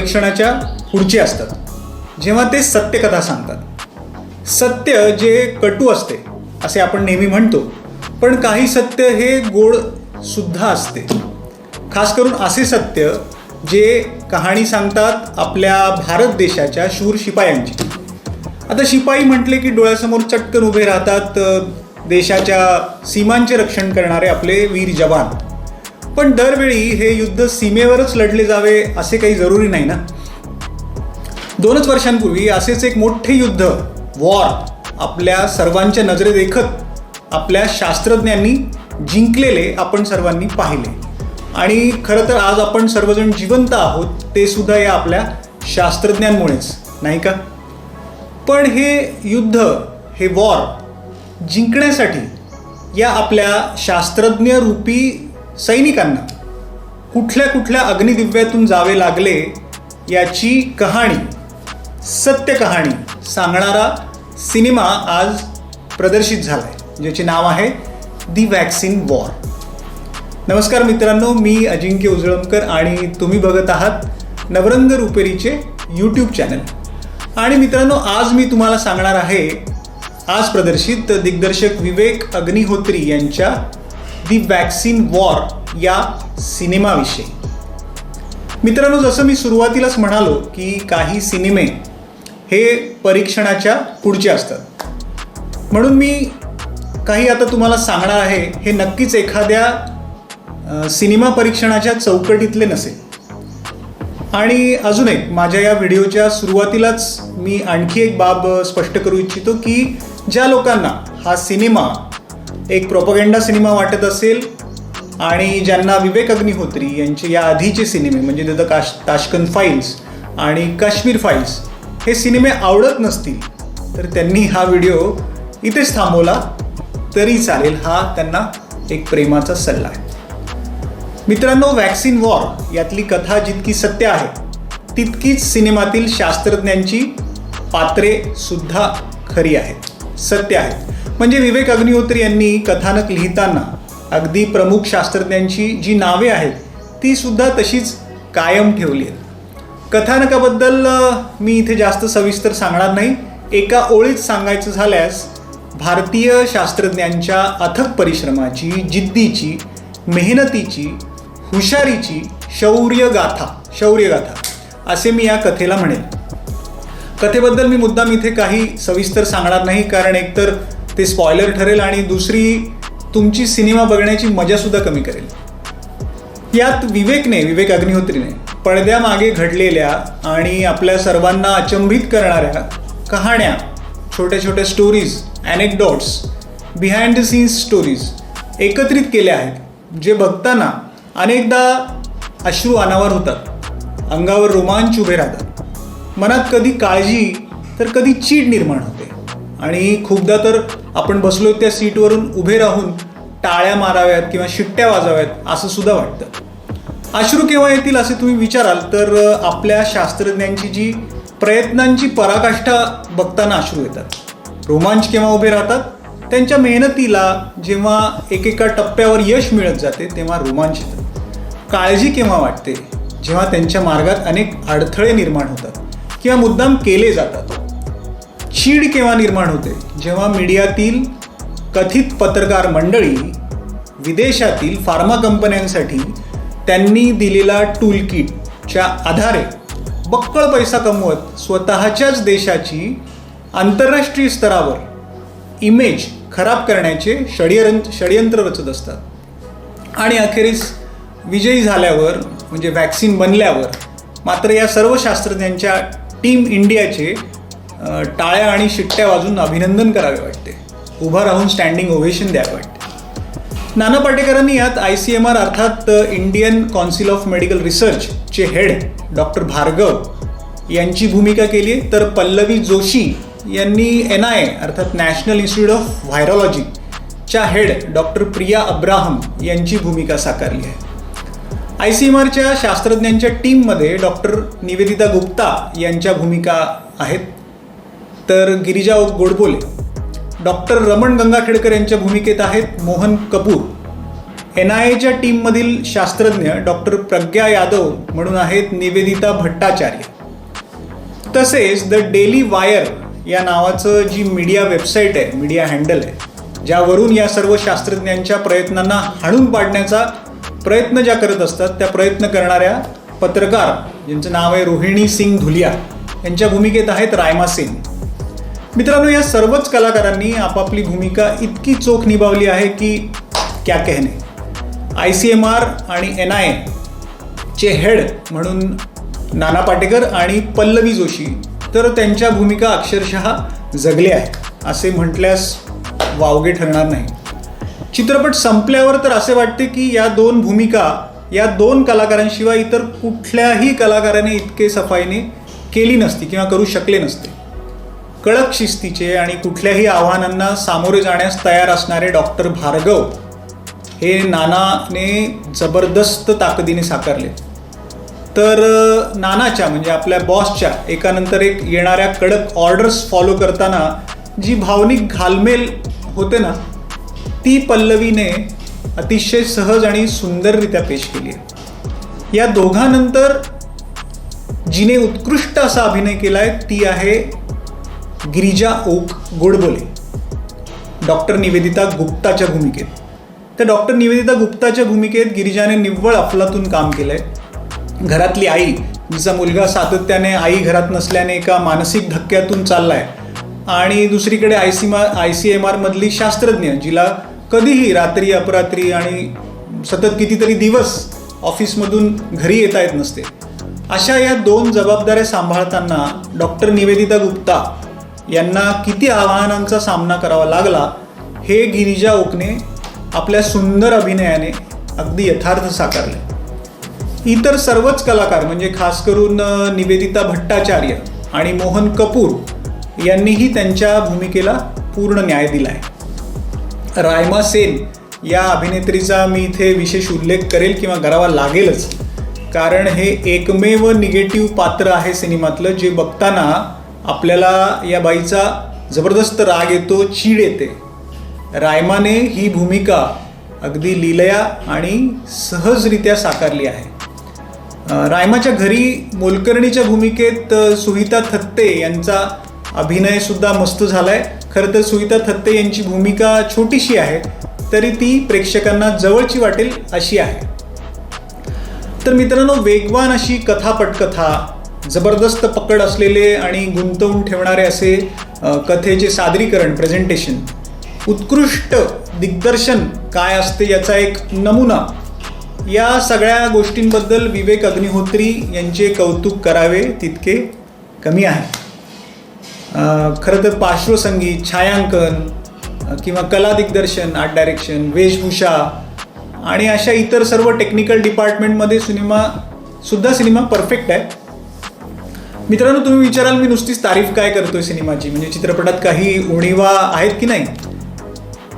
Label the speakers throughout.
Speaker 1: शिक्षणाच्या पुढचे असतात. जेव्हा ते सत्यकथा सांगतात. सत्य जे कटू असते असे आपण नेहमी म्हणतो पण काही सत्य हे गोड सुद्धा असते. खास करून असे सत्य जे कहाणी सांगतात आपल्या भारत देशाच्या शूर शिपायांची. आता शिपाई म्हटले की डोळ्यासमोर चटकन उभे राहतात देशाच्या सीमांचे रक्षण करणारे आपले वीर जवान. पण दरवेळी हे युद्ध सीमेवरच लढले जावे असे काही जरुरी नाही ना? दोनच वर्षांपूर्वी असेच एक मोठे युद्ध वॉर आपल्या सर्वांच्या नजरे देखत आपल्या शास्त्रज्ञांनी जिंकलेले आपण सर्वांनी पाहिले. आणि खरं तर आज आपण सर्वजण जिवंत आहोत ते सुद्धा या आपल्या शास्त्रज्ञांमुळेच नाही का? पण हे युद्ध हे वॉर जिंकण्यासाठी या आपल्या शास्त्रज्ञ रूपी सैनिकांना कुठल्या कुठल्या अग्निदिव्यातून जावे लागले याची कहाणी सत्य कहाणी सांगणारा सिनेमा आज प्रदर्शित झाला आहे ज्याचे नाव आहे दी वॅक्सिन वॉर. नमस्कार मित्रांनो मी अजिंक्य उजळमकर आणि तुम्ही बघत आहात नवरंग रुपेरीचे यूट्यूब चॅनल आणि मित्रांनो आज मी तुम्हाला सांगणार आहे आज प्रदर्शित दिग्दर्शक विवेक अग्निहोत्री यांच्या दी वॅक्सिन वॉर या सिनेमाविषयी. मित्रांनो जसं मी सुरुवातीलाच म्हणालो की काही सिनेमे हे परीक्षणाच्या पुढचे असतात. म्हणून मी काही आता तुम्हाला सांगणार आहे हे नक्कीच एखाद्या सिनेमा परीक्षणाच्या चौकटीतले नसेल. आणि अजून एक माझ्या या व्हिडिओच्या सुरुवातीलाच मी आणखी एक बाब स्पष्ट करू इच्छितो की ज्या लोकांना हा सिनेमा एक प्रोपगेंडा सिनेमा वाटत असेल आणि ज्यांना विवेक अग्निहोत्री यांचे या आधीचे सिनेमे म्हणजे द काश ताशकन फाईल्स आणि काश्मीर फाईल्स हे सिनेमे आवडत नसतील तर त्यांनी हा व्हिडिओ इथेच थांबवला तरी चालेल हा त्यांना एक प्रेमाचा सल्ला आहे. मित्रांनो वॅक्सिन वॉर यातली कथा जितकी सत्य आहे तितकीच सिनेमातील शास्त्रज्ञांची पात्रे सुद्धा खरी आहेत सत्य आहेत. म्हणजे विवेक अग्निहोत्री यांनी कथानक लिहिताना अगदी प्रमुख शास्त्रज्ञांची जी नावे आहेत ती सुद्धा तशीच कायम ठेवली आहेत. कथानकाबद्दल मी इथे जास्त सविस्तर सांगणार नाही. एका ओळीत सांगायचं झाल्यास भारतीय शास्त्रज्ञांच्या अथक परिश्रमाची जिद्दीची मेहनतीची हुशारीची शौर्यगाथा शौर्यगाथा असे मी या कथेला म्हणेन. कथेबद्दल मी मुद्दाम इथे काही सविस्तर सांगणार नाही कारण एकतर ते स्पॉयलर ठरेल आणि दुसरी तुमची सिनेमा बघण्याची मजासुद्धा कमी करेल. यात विवेकने विवेक अग्निहोत्रीने पडद्यामागे घडलेल्या आणि आपल्या सर्वांना अचंबित करणाऱ्या कहाण्या छोट्या छोट्या stories anecdotes behind the scenes stories एकत्रित केल्या आहेत जे बघताना अनेकदा अश्रू अनावर होतात अंगावर रोमांच उभे राहतात. मनात कधी काळजी तर कधी चीड निर्माण होते. आणि खूपदा तर आपण बसलो त्या सीटवरून उभे राहून टाळ्या माराव्यात किंवा शिट्ट्या वाजाव्यात असं सुद्धा वाटतं. अश्रू केव्हा येतील असे तुम्ही विचाराल तर आपल्या शास्त्रज्ञांची जी प्रयत्नांची पराकाष्ठा बघताना अश्रू येतात. रोमांच केव्हा उभे राहतात? त्यांच्या मेहनतीला जेव्हा एकेका टप्प्यावर यश मिळत जाते तेव्हा रोमांच येतं. काळजी केव्हा वाटते? जेव्हा त्यांच्या मार्गात अनेक अडथळे निर्माण होतात किंवा मुद्दाम केले जातात. चीड केव्हा निर्माण होते? जेव्हा मीडियातील कथित पत्रकार मंडळी विदेशातील फार्मा कंपन्यांसाठी त्यांनी दिलेला टूल किटच्या आधारे बक्कळ पैसा कमवत स्वतःच्याच देशाची आंतरराष्ट्रीय स्तरावर इमेज खराब करण्याचे षडयंत्र षडयंत्र रचत असतात. आणि अखेरीस विजयी झाल्यावर म्हणजे वॅक्सिन बनल्यावर मात्र या सर्व शास्त्रज्ञांच्या टीम इंडियाचे टाळ्या आणि शिट्ट्या वाजून अभिनंदन करावे वाटते. उभं राहून स्टँडिंग ओव्हेशन द्यावे वाटते. नाना पाटेकरांनी यात आय सी एम आर अर्थात Indian council of medical research चे हेड डॉक्टर भार्गव यांची भूमिका केली आहे. तर पल्लवी जोशी यांनी एन आय अर्थात नॅशनल इन्स्टिट्यूट ऑफ व्हायरॉलॉजीच्या हेड डॉक्टर प्रिया अब्राहम यांची भूमिका साकारली आहे. आय सी एम आरच्या शास्त्रज्ञांच्या टीममध्ये डॉक्टर निवेदिता गुप्ता यांच्या भूमिका आहेत. तर गिरिजा गोडबोले डॉक्टर रमण गंगाखेडकर यांच्या भूमिकेत आहेत मोहन कपूर. एन आय एच्या टीममधील शास्त्रज्ञ डॉक्टर प्रज्ञा यादव म्हणून आहेत निवेदिता भट्टाचार्य. तसेच द डेली वायर या नावाचं जी मीडिया वेबसाईट आहे मीडिया हँडल आहे ज्यावरून या सर्व शास्त्रज्ञांच्या प्रयत्नांना हाणून पाडण्याचा प्रयत्न ज्या करत असतात त्या प्रयत्न करणाऱ्या पत्रकार ज्यांचं नाव आहे रोहिणी सिंग धुलिया यांच्या भूमिकेत आहेत रायमा सिंग. मित्रांनो या सर्वच कलाकारांनी आपापली भूमिका इतकी चोख निभावली आहे की क्या कहने. आय सी एम आर आणि एन आय चे हेड म्हणून नाना पाटेकर आणि पल्लवी जोशी तर त्यांच्या भूमिका अक्षरशः जगल्या आहेत असे म्हटल्यास वावगे ठरणार नाही. चित्रपट संपल्यावर तर असे वाटते की या दोन भूमिका या दोन कलाकारांशिवाय इतर कुठल्याही कलाकाराने इतके सफाईने केली नसती किंवा करू शकले नसते. कडक शिस्तीचे आणि कुठल्याही आव्हानांना सामोरे जाण्यास तयार असणारे डॉक्टर भार्गव हे नानाने जबरदस्त ताकदीने साकारले. तर नानाच्या म्हणजे आपल्या बॉसच्या एकानंतर एक येणाऱ्या कडक ऑर्डर्स फॉलो करताना जी भावनिक घालमेल होते ना ती पल्लवीने अतिशय सहज आणि सुंदररित्या पेश केली आहे. या दोघांनंतर जिने उत्कृष्ट असा अभिनय केला आहे ती आहे गिरिजा ओक गोडबोले डॉक्टर निवेदिता गुप्ताच्या भूमिकेत. तर डॉक्टर निवेदिता गुप्ताच्या भूमिकेत गिरिजाने निव्वळ अफलातून काम केलंय. घरातली आई जिचा मुलगा सातत्याने आई घरात नसल्याने एका मानसिक धक्क्यातून चाललाय. आणि दुसरीकडे आय सी मा आय सी एम आरमधली शास्त्रज्ञ जिला कधीही रात्री अपरात्री आणि सतत कितीतरी दिवस ऑफिसमधून घरी येता येत नसते. अशा या दोन जबाबदाऱ्या सांभाळताना डॉक्टर निवेदिता गुप्ता यांना किती आव्हानांचा सामना करावा लागला हे गिरिजा ओकने आपल्या सुंदर अभिनयाने अगदी यथार्थ साकारले. इतर सर्वच कलाकार म्हणजे खास करून निवेदिता भट्टाचार्य आणि मोहन कपूर यांनीही त्यांच्या भूमिकेला पूर्ण न्याय दिला आहे रायमा सेन या अभिनेत्रीचा मी इथे विशेष उल्लेख करेल किंवा करावा लागेलच. कारण हे एकमेव निगेटिव्ह पात्र आहे सिनेमातलं जे बघताना आपल्याला या बाईचा जबरदस्त राग येतो चीड येते. रायमाने ही भूमिका अगदी लिलया आणि सहजरित्या साकारली आहे. रायमाच्या घरी मोलकर्णीच्या भूमिकेत सुहिता थत्ते यांचा अभिनय सुद्धा मस्त झालाय. खरं तर सुहिता थत्ते यांची भूमिका छोटीशी आहे तरी ती प्रेक्षकांना जवळची वाटेल अशी आहे. तर मित्रांनो वेगवान अशी कथा पटकथा जबरदस्त पकड असलेले आणि गुंतवून ठेवणारे असे कथेचे सादरीकरण प्रेझेंटेशन उत्कृष्ट दिग्दर्शन काय असते याचा एक नमुना. या सगळ्या गोष्टींबद्दल विवेक अग्निहोत्री यांचे कौतुक करावे तितके कमी आहे. खरं तर पार्श्वसंगीत छायांकन किंवा कला दिग्दर्शन आर्ट डायरेक्शन वेशभूषा आणि अशा इतर सर्व टेक्निकल डिपार्टमेंटमध्ये सिनेमा सुद्धा सिनेमा परफेक्ट आहे. मित्रांनो तुम्ही विचाराल मी नुसतीच तारीफ काय करतोय सिनेमाची? म्हणजे चित्रपटात काही उणीवा आहेत की नाही?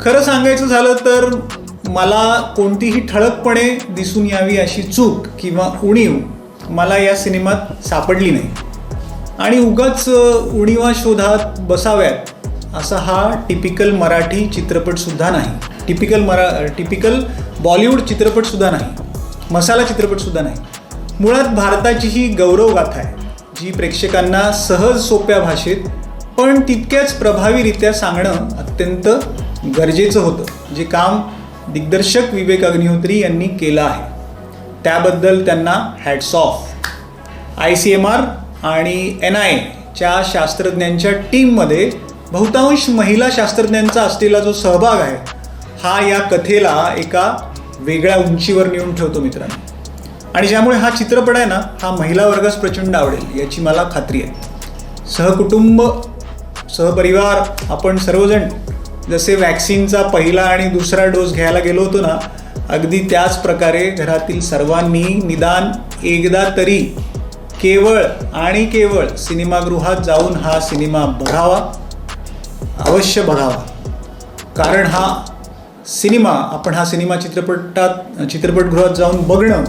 Speaker 1: खरं सांगायचं झालं तर मला कोणतीही ठळकपणे दिसून यावी अशी चूक किंवा उणीव मला या सिनेमात सापडली नाही. आणि उगाच उणीवा शोधात बसाव्यात असा हा टिपिकल मराठी चित्रपटसुद्धा नाही. टिपिकल मरा टिपिकल बॉलिवूड चित्रपटसुद्धा नाही. मसाला चित्रपटसुद्धा नाही. मुळात भारताची ही गौरवगाथा आहे. जी प्रेक्षकांना सहज सोप्या भाषेत पण तितक्याच प्रभावीरित्या सांगणं अत्यंत गरजेचं होतं जे काम दिग्दर्शक विवेक अग्निहोत्री यांनी केलं आहे. त्याबद्दल त्यांना hats off I C M R आणि एन आय च्या शास्त्रज्ञांच्या टीममध्ये बहुतांश महिला शास्त्रज्ञांचा असलेला जो सहभाग आहे हा या कथेला एका वेगळ्या उंचीवर नेऊन ठेवतो मित्रांनो. आणि ज्यामुळे हा चित्रपट आहे ना हा महिला वर्गास प्रचंड आवडेल याची मला खात्री आहे. सहकुटुंब सहपरिवार आपण सर्वजण जसे वॅक्सिनचा पहिला आणि दुसरा डोस घ्यायला गेलो होतो ना अगदी त्याच प्रकारे घरातील सर्वांनी निदान एकदा तरी केवळ आणि केवळ सिनेमागृहात जाऊन हा सिनेमा बघावा. अवश्य बघावा. कारण हा सिनेमा आपण हा सिनेमा चित्रपटात चित्रपटगृहात जाऊन बघणं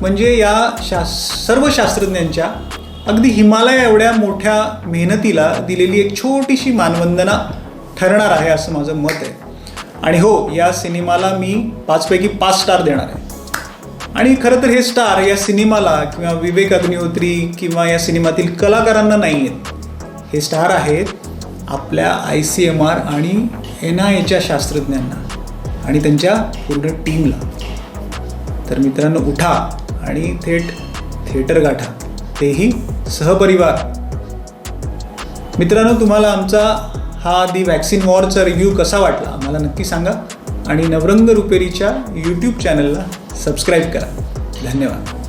Speaker 1: म्हणजे या शास सर्व शास्त्रज्ञांच्या अगदी हिमालया एवढ्या मोठ्या मेहनतीला दिलेली एक छोटीशी मानवंदना ठरणार आहे असं माझं मत आहे. आणि हो या सिनेमाला मी पाचपैकी पाच स्टार देणार आहे. आणि खरं तर हे स्टार या सिनेमाला किंवा विवेक अग्निहोत्री किंवा या सिनेमातील कलाकारांना नाही आहेत. हे स्टार आहेत आपल्या आय सी एम आर आणि एन आय एच्या शास्त्रज्ञांना आणि त्यांच्या पूर्ण टीमला. तर मित्रांनो उठा. आणि थेट थिएटर गाठा. तेही सहपरिवार. मित्रांनो तुम्हाला आमचा हा दी वॅक्सिन वॉरचा रिव्ह्यू कसा वाटला मला नक्की सांगा. आणि नवरंग रुपेरीच्या यूट्यूब चॅनलला सबस्क्राईब करा. धन्यवाद.